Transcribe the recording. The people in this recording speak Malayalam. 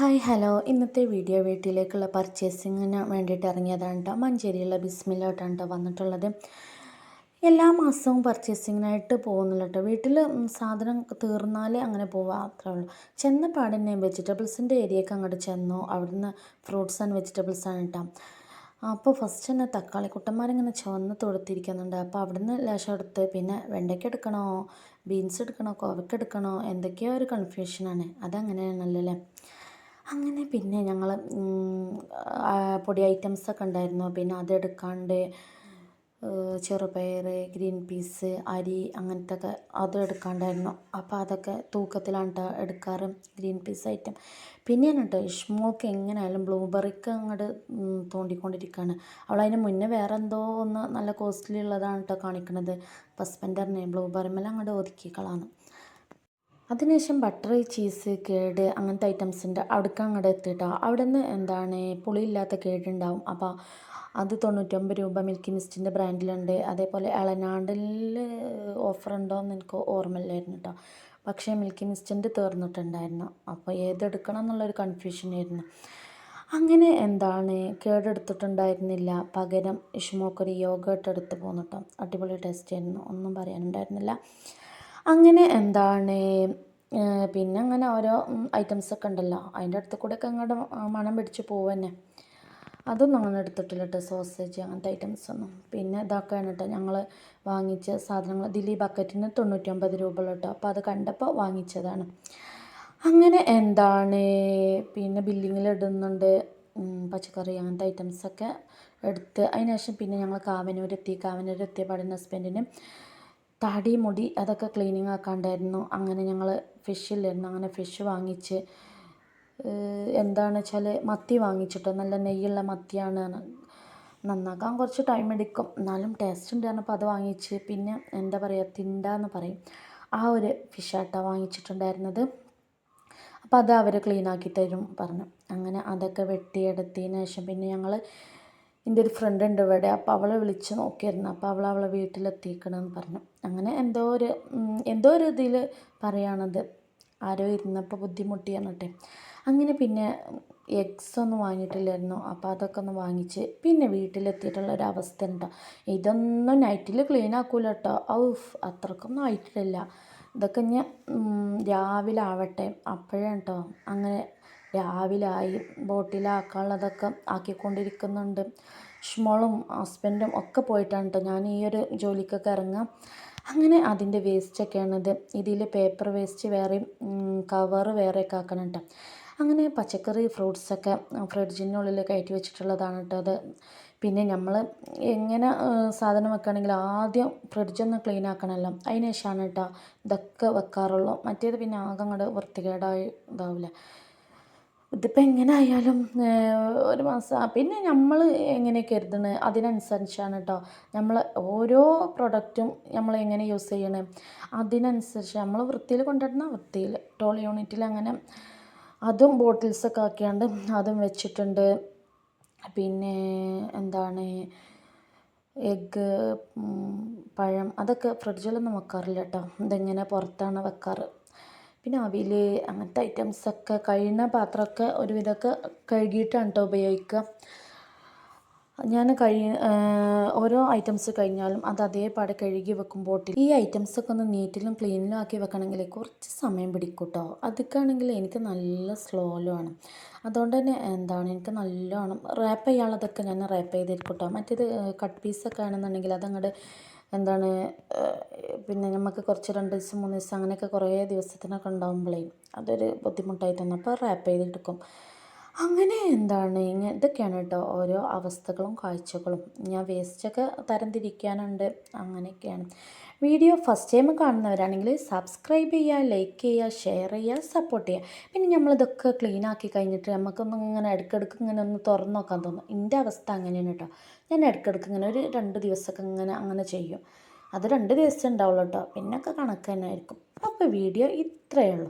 Hi hello. ഇന്നത്തെ വീഡിയോ വീട്ടിലേക്കുള്ള പർച്ചേസിങ്ങിന് വേണ്ടിയിട്ട് ഇറങ്ങിയതാണ് കേട്ടോ മഞ്ചേരിയുള്ള ബിസ്മിലോട്ടാണ് കേട്ടോ വന്നിട്ടുള്ളത്. എല്ലാ മാസവും പർച്ചേസിങ്ങിനായിട്ട് പോകുന്നില്ല കേട്ടോ വീട്ടിൽ സാധനം തീർന്നാലേ അങ്ങനെ പോവുക അത്രേ ഉള്ളൂ. ചെന്ന പാടിനെ വെജിറ്റബിൾസിന്റെ ഏരിയയൊക്കെ അങ്ങോട്ട് ചെന്നു അവിടുന്ന് ഫ്രൂട്ട്സ് ആൻഡ് വെജിറ്റബിൾസ് ആണ് കേട്ടോ അപ്പോൾ ഫസ്റ്റ് തന്നെ തക്കാളി കുട്ടന്മാരിങ്ങനെ ചുവന്ന് തൊടുത്തിരിക്കുന്നുണ്ട് അപ്പോൾ അവിടുന്ന് ലേശം എടുത്ത് പിന്നെ വെണ്ടയ്ക്ക എടുക്കണോ ബീൻസ് എടുക്കണോ കോവയ്ക്ക് എടുക്കണോ എന്തൊക്കെയോ ഒരു കൺഫ്യൂഷനാണ് അതങ്ങനെയാണല്ലോ അല്ലേ അങ്ങനെ പിന്നെ ഞങ്ങൾ പൊടി ഐറ്റംസൊക്കെ ഉണ്ടായിരുന്നു. പിന്നെ അതെടുക്കാണ്ട് ചെറുപയർ ഗ്രീൻ പീസ് അരി അങ്ങനത്തെ ഒക്കെ അതും എടുക്കാണ്ടായിരുന്നു. അപ്പോൾ അതൊക്കെ തൂക്കത്തിലാണ് എടുക്കാറ് ഗ്രീൻ പീസ് ഐറ്റം. പിന്നെ കേട്ടോ ഇഷ്മോൾക്ക് എങ്ങനെയായാലും ബ്ലൂബെറിക്ക് അങ്ങോട്ട് തോണ്ടിക്കൊണ്ടിരിക്കുകയാണ് അവൾ അതിന് മുന്നേ വേറെ എന്തോ ഒന്ന് നല്ല കോസ്റ്റ്ലി ഉള്ളതാണ് കേട്ടോ കാണിക്കുന്നത് ഹസ്ബൻഡ് ബ്ലൂബെറിമെല്ലാം അങ്ങോട്ട് ഒതുക്കിക്കളാണ് അതിനുശേഷം ബട്ടർ ചീസ് കേട് അങ്ങനത്തെ ഐറ്റംസിന്റെ അവിടേക്ക് അങ്ങോട്ട് എത്തിയിട്ടോ അവിടെ നിന്ന് എന്താണ് പുളിയില്ലാത്ത കേടുണ്ടാവും അപ്പോൾ അത് തൊണ്ണൂറ്റൊമ്പത് രൂപ മിൽക്കി മിസ്റ്റിന്റെ ബ്രാൻഡിലുണ്ട് അതേപോലെ ഇളനാടിൽ ഓഫർ ഉണ്ടോ എന്ന് എനിക്ക് ഓർമ്മയില്ലായിരുന്നു കേട്ടോ പക്ഷേ മിൽക്കി മിസ്റ്റിന്റെ തീർന്നിട്ടുണ്ടായിരുന്നു. അപ്പോൾ ഏതെടുക്കണം എന്നുള്ളൊരു കൺഫ്യൂഷനായിരുന്നു അങ്ങനെ എന്താണ് കേടെടുത്തിട്ടുണ്ടായിരുന്നില്ല. പകരം ഇഷ്മോക്കൊരു യോഗേട്ട് എടുത്ത് പോന്നിട്ടോ അടിപൊളി ടേസ്റ്റ് ആയിരുന്നു. ഒന്നും പറയാനുണ്ടായിരുന്നില്ല. അങ്ങനെ എന്താണ് പിന്നെ അങ്ങനെ ഓരോ ഐറ്റംസൊക്കെ ഉണ്ടല്ലോ. അതിന്റെ അടുത്ത് കൂടെയൊക്കെ അങ്ങോട്ട് മണം പിടിച്ച് പോവുക അതൊന്നും അങ്ങനെ എടുത്തിട്ടില്ല കേട്ടോ സോസേജ് അങ്ങനത്തെ ഐറ്റംസ് ഒന്നും പിന്നെ ഇതൊക്കെയാണ് കേട്ടോ ഞങ്ങൾ വാങ്ങിച്ച സാധനങ്ങൾ ദില്ലി ഈ ബക്കറ്റിന് തൊണ്ണൂറ്റൊമ്പത് രൂപ കേട്ടോ അപ്പോൾ അത് കണ്ടപ്പോൾ വാങ്ങിച്ചതാണ്. അങ്ങനെ എന്താണ് പിന്നെ ബില്ലിങ്ങിൽ ഇടുന്നുണ്ട് പച്ചക്കറി അങ്ങനത്തെ ഐറ്റംസൊക്കെ എടുത്ത്. അതിന് ശേഷം പിന്നെ ഞങ്ങൾ കാവനൂരെത്തി. എത്തിയ പാടിന് ഹസ്ബൻഡിന് താടി മുടി അതൊക്കെ ക്ലീനിങ് ആക്കാണ്ടായിരുന്നു. അങ്ങനെ ഞങ്ങൾ ഫിഷില്ലായിരുന്നു അങ്ങനെ ഫിഷ് വാങ്ങിച്ച് എന്താണെന്ന് വെച്ചാൽ മത്തി വാങ്ങിച്ചിട്ട് നല്ല നെയ്യുള്ള മത്തിയാണ് നന്നാക്കാൻ കുറച്ച് ടൈം എടുക്കും. എന്നാലും ടേസ്റ്റ് ഉണ്ട് പറഞ്ഞപ്പോൾ അത് വാങ്ങിച്ച്. പിന്നെ എന്താ പറയുക തിണ്ട എന്ന് പറയും. ആ ഒരു ഫിഷാട്ടോ വാങ്ങിച്ചിട്ടുണ്ടായിരുന്നത്. അപ്പോൾ അത് അവർ ക്ലീനാക്കി തരും പറഞ്ഞു. അങ്ങനെ അതൊക്കെ വെട്ടിയെടുത്തതിന് ശേഷം പിന്നെ ഞങ്ങൾ എന്റെ ഒരു ഫ്രണ്ട് ഉണ്ട് ഇവിടെ. അപ്പോൾ അവളെ വിളിച്ച് നോക്കിയിരുന്നു അപ്പോൾ അവൾ അവളെ വീട്ടിലെത്തിക്കണമെന്ന് പറഞ്ഞു. അങ്ങനെ എന്തോ ഒരു എന്തോ ഒരു ഇതിൽ പറയുകയാണത് ആരോ ഇരുന്നപ്പോൾ ബുദ്ധിമുട്ടി എന്നിട്ട് അങ്ങനെ പിന്നെ എഗ്സ് ഒന്നും വാങ്ങിയിട്ടില്ലായിരുന്നു. അപ്പോൾ അതൊക്കെ ഒന്ന് വാങ്ങിച്ച് പിന്നെ വീട്ടിലെത്തിയിട്ടുള്ള ഒരു അവസ്ഥ ഉണ്ടോ. ഇതൊന്നും നൈറ്റിൽ ക്ലീൻ ആക്കൂല കേട്ടോ ഔഫ് അത്രക്കൊന്നും ആയിട്ടില്ല. ഇതൊക്കെ ഞാൻ രാവിലെ ആവട്ടെ. അപ്പോഴാണ് കേട്ടോ അങ്ങനെ രാവിലെ ആയി ബോട്ടിലാക്കാനുള്ളതൊക്കെ ആക്കിക്കൊണ്ടിരിക്കുന്നുണ്ട്. ഷ്മളും ഹസ്ബൻഡും ഒക്കെ പോയിട്ടാണ് കേട്ടോ ഞാൻ ഈ ഒരു ജോലിക്കൊക്കെ ഇറങ്ങുക അങ്ങനെ അതിന്റെ വേസ്റ്റൊക്കെയാണിത് ഇതിൽ പേപ്പർ വേസ്റ്റ് വേറെയും കവർ വേറെയൊക്കെ ആക്കണം കേട്ടോ അങ്ങനെ പച്ചക്കറി ഫ്രൂട്ട്സൊക്കെ ഫ്രിഡ്ജിനുള്ളിൽ കയറ്റി വെച്ചിട്ടുള്ളതാണ് കേട്ടോ അത്. പിന്നെ നമ്മൾ എങ്ങനെ സാധനം വെക്കുകയാണെങ്കിൽ ആദ്യം ഫ്രിഡ്ജൊന്ന് ക്ലീൻ ആക്കണമല്ലോ അതിന് ശേഷമാണ് കേട്ടോ ഇതൊക്കെ വെക്കാറുള്ളൂ. മറ്റേത് പിന്നെ ആകെ അങ്ങോട്ട് വൃത്തികേടായി ഇതാവില്ല ഇതിപ്പോൾ എങ്ങനെ ആയാലും ഒരു മാസം പിന്നെ നമ്മൾ എങ്ങനെ കരുതണത് അതിനനുസരിച്ചാണ് കേട്ടോ നമ്മൾ ഓരോ പ്രൊഡക്റ്റും നമ്മൾ എങ്ങനെ യൂസ് ചെയ്യണേ? അതിനനുസരിച്ച് നമ്മൾ വൃത്തിയിൽ കൊണ്ടുവരുന്ന വൃത്തിയിൽ ടോൾ യൂണിറ്റിൽ അങ്ങനെ അതും ബോട്ടിൽസൊക്കെ ആക്കിയാണ്ട് അതും വെച്ചിട്ടുണ്ട്. പിന്നെ എന്താണ് എഗ്ഗ് പഴം അതൊക്കെ ഫ്രിഡ്ജിലൊന്നും വെക്കാറില്ല കേട്ടോ ഇതിങ്ങനെ പുറത്താണ് വെക്കാറ്? പിന്നെ അവിൽ അങ്ങനത്തെ ഐറ്റംസൊക്കെ കഴിയുന്ന പാത്രമൊക്കെ ഒരുവിധമൊക്കെ കഴുകിയിട്ടാണ് കേട്ടോ ഉപയോഗിക്കുക. ഞാൻ കഴി ഓരോ ഐറ്റംസ് കഴിഞ്ഞാലും അത് അതേപാടെ കഴുകി വെക്കുമ്പോൾ ഈ ഐറ്റംസൊക്കെ ഒന്ന് നീറ്റിലും ക്ലീനിലും ആക്കി വെക്കണമെങ്കിൽ കുറച്ച് സമയം പിടിക്കും കേട്ടോ അതൊക്കെയാണെങ്കിൽ എനിക്ക് നല്ല സ്ലോലോ ആണ്. അതുകൊണ്ട് തന്നെ എന്താണ് എനിക്ക് നല്ലോണം റാപ്പ് ചെയ്യാനുള്ളതൊക്കെ ഞാൻ റാപ്പ് ചെയ്തിരിക്കും കേട്ടോ മറ്റേത് കട്ട് പീസൊക്കെ ആണെന്നുണ്ടെങ്കിൽ അതങ്ങോട്ട് എന്താണ് പിന്നെ നമുക്ക് കുറച്ച് രണ്ട് ദിവസം മൂന്ന് ദിവസം അങ്ങനെയൊക്കെ കുറേ ദിവസത്തിനൊക്കെ ഉണ്ടാകുമ്പോഴേ അതൊരു ബുദ്ധിമുട്ടായി തോന്നും. അപ്പോൾ റാപ്പ് ചെയ്തെടുക്കും അങ്ങനെ എന്താണ്? ഇങ്ങനെ ഇതൊക്കെയാണ് കേട്ടോ ഓരോ അവസ്ഥകളും കാഴ്ചകളും. ഞാൻ വേസ്റ്റൊക്കെ തരംതിരിക്കാനുണ്ട്. അങ്ങനെയൊക്കെയാണ്. വീഡിയോ ഫസ്റ്റ് ടൈം കാണുന്നവരാണെങ്കിൽ സബ്സ്ക്രൈബ് ചെയ്യുക ലൈക്ക് ചെയ്യുക ഷെയർ ചെയ്യുക സപ്പോർട്ട് ചെയ്യുക. പിന്നെ നമ്മളിതൊക്കെ ക്ലീൻ ആക്കി കഴിഞ്ഞിട്ട് നമുക്കൊന്നും ഇങ്ങനെ ഇടയ്ക്കിടയ്ക്ക് ഇങ്ങനെ ഒന്ന് തുറന്നു നോക്കാൻ തോന്നും. എന്റെ അവസ്ഥ അങ്ങനെയാണ് കേട്ടോ. ഞാൻ ഇടയ്ക്കിടയ്ക്ക് ഇങ്ങനെ ഒരു രണ്ട് ദിവസമൊക്കെ ഇങ്ങനെ അങ്ങനെ ചെയ്യും. അത് രണ്ട് ദിവസം ഉണ്ടാവുള്ളൂ കേട്ടോ. പിന്നൊക്കെ കണക്ക് തന്നെ ആയിരിക്കും. അപ്പോൾ വീഡിയോ ഇത്രയേ ഉള്ളൂ.